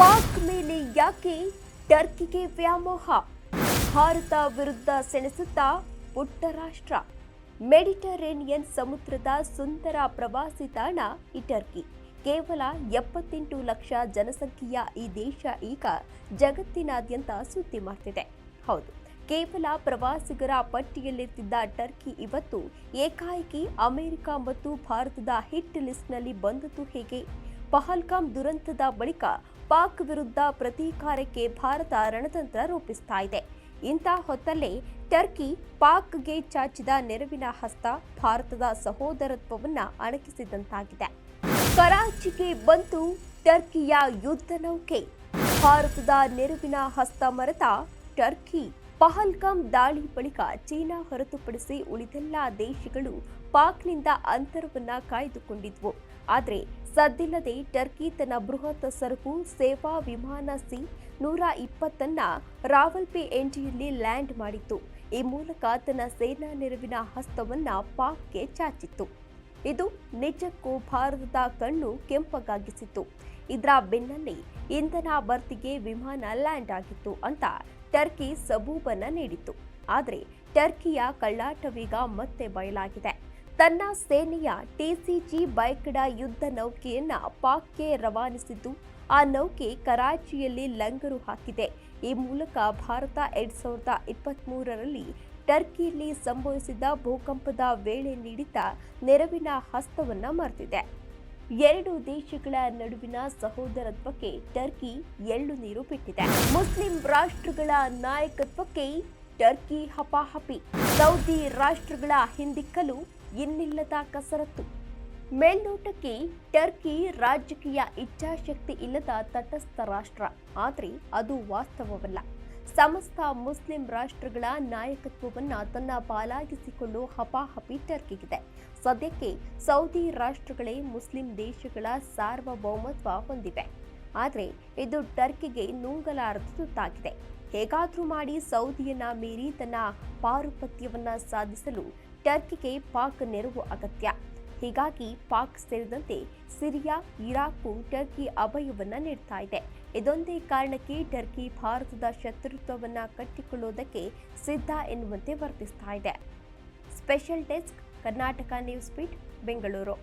ಪಾಕ್ ಮೇಲೆ ಯಾಕೆ ಟರ್ಕಿಗೆ ವ್ಯಾಮೋಹ? ಭಾರತ ವಿರುದ್ಧ ಸೆಣಸುತ್ತಾ ಪುಟ್ಟ ರಾಷ್ಟ್ರ. ಮೆಡಿಟರೇನಿಯನ್ ಸಮುದ್ರದ ಸುಂದರ ಪ್ರವಾಸಿ ತಾಣ ಈ ಟರ್ಕಿ. ಕೇವಲ ಎಪ್ಪತ್ತೆಂಟು ಲಕ್ಷ ಜನಸಂಖ್ಯೆಯ ಈ ದೇಶ ಈಗ ಜಗತ್ತಿನಾದ್ಯಂತ ಸುದ್ದಿ ಮಾಡ್ತಿದೆ. ಹೌದು, ಕೇವಲ ಪ್ರವಾಸಿಗರ ಪಟ್ಟಿಯಲ್ಲಿರ್ತಿದ್ದ ಟರ್ಕಿ ಇವತ್ತು ಏಕಾಏಕಿ ಅಮೆರಿಕ ಮತ್ತು ಭಾರತದ ಹಿಟ್ ಲಿಸ್ಟ್ನಲ್ಲಿ ಬಂದದ್ದು ಹೇಗೆ? ಪಹಲ್ಗಾಮ್ ದುರಂತದ ಬಳಿಕ ಪಾಕ್ ವಿರುದ್ಧ ಪ್ರತೀಕಾರಕ್ಕೆ ಭಾರತ ರಣತಂತ್ರ ರೂಪಿಸ್ತಾ ಇದೆ. ಇಂಥ ಹೊತ್ತಲ್ಲೇ ಟರ್ಕಿ ಪಾಕ್ಗೆ ಚಾಚಿದ ನೆರವಿನ ಹಸ್ತ ಭಾರತದ ಸಹೋದರತ್ವವನ್ನು ಅಣಕಿಸಿದಂತಾಗಿದೆ. ಕರಾಚಿಗೆ ಬಂತು ಟರ್ಕಿಯ ಯುದ್ಧ ನೌಕೆ, ಭಾರತದ ನೆರವಿನ ಹಸ್ತ ಮರೆತ ಟರ್ಕಿ ಪಹಲ್ಗಾಮ್ ದಾಳಿ ಬಳಿಕ ಚೀನಾ ಹೊರತುಪಡಿಸಿ ಉಳಿದೆಲ್ಲ ದೇಶಗಳು ಪಾಕ್ನಿಂದ ಅಂತರವನ್ನ ಕಾಯ್ದುಕೊಂಡಿದ್ವು. ಆದರೆ ಸದ್ದಿಲ್ಲದೆ ಟರ್ಕಿ ತನ್ನ ಬೃಹತ್ ಸರಕು, ಸೇವಾ ವಿಮಾನ ಸಿ ನೂರ ಇಪ್ಪತ್ತನ್ನ ರಾವಲ್ಪಿ ಎಂಟಿಯಲ್ಲಿ ಲ್ಯಾಂಡ್ ಮಾಡಿತ್ತು. ಈ ಮೂಲಕ ತನ್ನ ಸೇನಾ ನೆರವಿನ ಹಸ್ತವನ್ನ ಪಾಕ್ಗೆ ಚಾಚಿತ್ತು. ಇದು ನಿಜಕ್ಕೂ ಭಾರತದ ಕಣ್ಣು ಕೆಂಪಗಾಗಿಸಿತ್ತು. ಇದರ ಬೆನ್ನಲ್ಲೇ ಇಂಧನ ಭರ್ತಿಗೆ ವಿಮಾನ ಲ್ಯಾಂಡ್ ಆಗಿತ್ತು ಅಂತ ಟರ್ಕಿ ಸಬೂಬನ್ನ ನೀಡಿತ್ತು. ಆದರೆ ಟರ್ಕಿಯ ಕಳ್ಳಾಟವೀಗ ಮತ್ತೆ ಬಯಲಾಗಿದೆ. ತನ್ನ ಸೇನೆಯ ಟಿಸಿಜಿ ಬೈಕ್ಡ ಯುದ್ಧ ನೌಕೆಯನ್ನ ಪಾಕ್ಗೆ ರವಾನಿಸಿದ್ದು, ಆ ನೌಕೆ ಕರಾಚಿಯಲ್ಲಿ ಲಂಗರು ಹಾಕಿದೆ. ಈ ಮೂಲಕ ಭಾರತ ಎರಡ್ ಸಾವಿರದ ಇಪ್ಪತ್ತ್ಮೂರರಲ್ಲಿ ಟರ್ಕಿಯಲ್ಲಿ ಸಂಭವಿಸಿದ ಭೂಕಂಪದ ವೇಳೆ ನೀಡಿದ್ದ ನೆರವಿನ ಹಸ್ತವನ್ನ ಮರೆತಿದೆ. ಎರಡು ದೇಶಗಳ ನಡುವಿನ ಸಹೋದರತ್ವಕ್ಕೆ ಟರ್ಕಿ ಎಳ್ಳು ನೀರು ಬಿಟ್ಟಿದೆ. ಮುಸ್ಲಿಂ ರಾಷ್ಟ್ರಗಳ ನಾಯಕತ್ವಕ್ಕೆ ಟರ್ಕಿ ಹಪಾಹಪಿ. ಸೌದಿ ರಾಷ್ಟ್ರಗಳ ಹಿಂದಿಕ್ಕಲು ಇನ್ನಿಲ್ಲದ ಕಸರತ್ತು. ಮೇಲ್ನೋಟಕ್ಕೆ ಟರ್ಕಿ ರಾಜಕೀಯ ಇಚ್ಛಾಶಕ್ತಿ ಇಲ್ಲದ ತಟಸ್ಥ ರಾಷ್ಟ್ರ. ಆದರೆ ಅದು ವಾಸ್ತವವಲ್ಲ. ಸಮಸ್ತ ಮುಸ್ಲಿಂ ರಾಷ್ಟ್ರಗಳ ನಾಯಕತ್ವವನ್ನು ತನ್ನ ಪಾಲಾಗಿಸಿಕೊಂಡು ಹಪಾಹಪಿ ಟರ್ಕಿಗಿದೆ. ಸದ್ಯಕ್ಕೆ ಸೌದಿ ರಾಷ್ಟ್ರಗಳೇ ಮುಸ್ಲಿಂ ದೇಶಗಳ ಸಾರ್ವಭೌಮತ್ವ ಹೊಂದಿವೆ. ಆದರೆ ಇದು ಟರ್ಕಿಗೆ ನುಂಗಲಾರದ ತುತ್ತಾಗಿದೆ. ಹೇಗಾದರೂ ಮಾಡಿ ಸೌದಿಯನ್ನ ಮೀರಿ ತನ್ನ ಪಾರುಪತ್ಯವನ್ನು ಸಾಧಿಸಲು ಟರ್ಕಿಗೆ ಪಾಕ್ ನೆರವು ಅಗತ್ಯ. ಹೀಗಾಗಿ ಪಾಕ್ ಸೇರಿದಂತೆ ಸಿರಿಯಾ, ಇರಾಕು, ಟರ್ಕಿ ಅಭಯವನ್ನ ನೀಡ್ತಾ ಇದೆ. ಇದೊಂದೇ ಕಾರಣಕ್ಕೆ ಟರ್ಕಿ ಭಾರತದ ಶತ್ರುತ್ವವನ್ನು ಕಟ್ಟಿಕೊಳ್ಳುವುದಕ್ಕೆ ಸಿದ್ಧ ಎನ್ನುವಂತೆ ವರ್ತಿಸ್ತಾ ಇದೆ. ಸ್ಪೆಷಲ್ ಡೆಸ್ಕ್, ಕರ್ನಾಟಕ ನ್ಯೂಸ್ ಪೀಟ್ ಬೆಂಗಳೂರು.